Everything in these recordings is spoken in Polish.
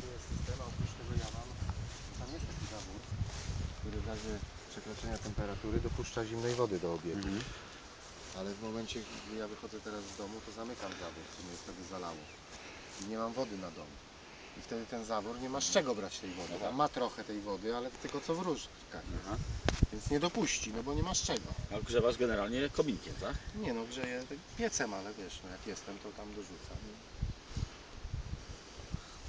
Tu jest system, a oprócz tego ja mam, tam jest taki zawór, który w razie przekroczenia temperatury dopuszcza zimnej wody do obiegu. Ale w momencie, gdy ja wychodzę teraz z domu, to zamykam zawór, co mnie wtedy zalało. I nie mam wody na dom. I wtedy ten zawór nie ma z czego brać tej wody. Tam ma trochę tej wody, ale tylko co w różkach jest. Aha. Więc nie dopuści, no bo nie ma z czego. A grzewasz generalnie kominkiem, tak? Nie no, grzeję tak piecem, ale wiesz, no jak jestem, to tam dorzucam.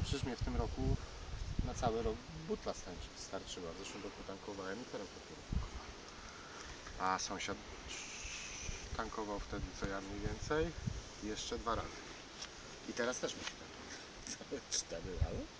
No mnie w tym roku na cały rok butla starczy- starczyła. W zeszłym roku tankowałem i teraz dopiero. A sąsiad tankował wtedy co ja mniej więcej jeszcze dwa razy. I teraz też musi tankować. Cztery razy?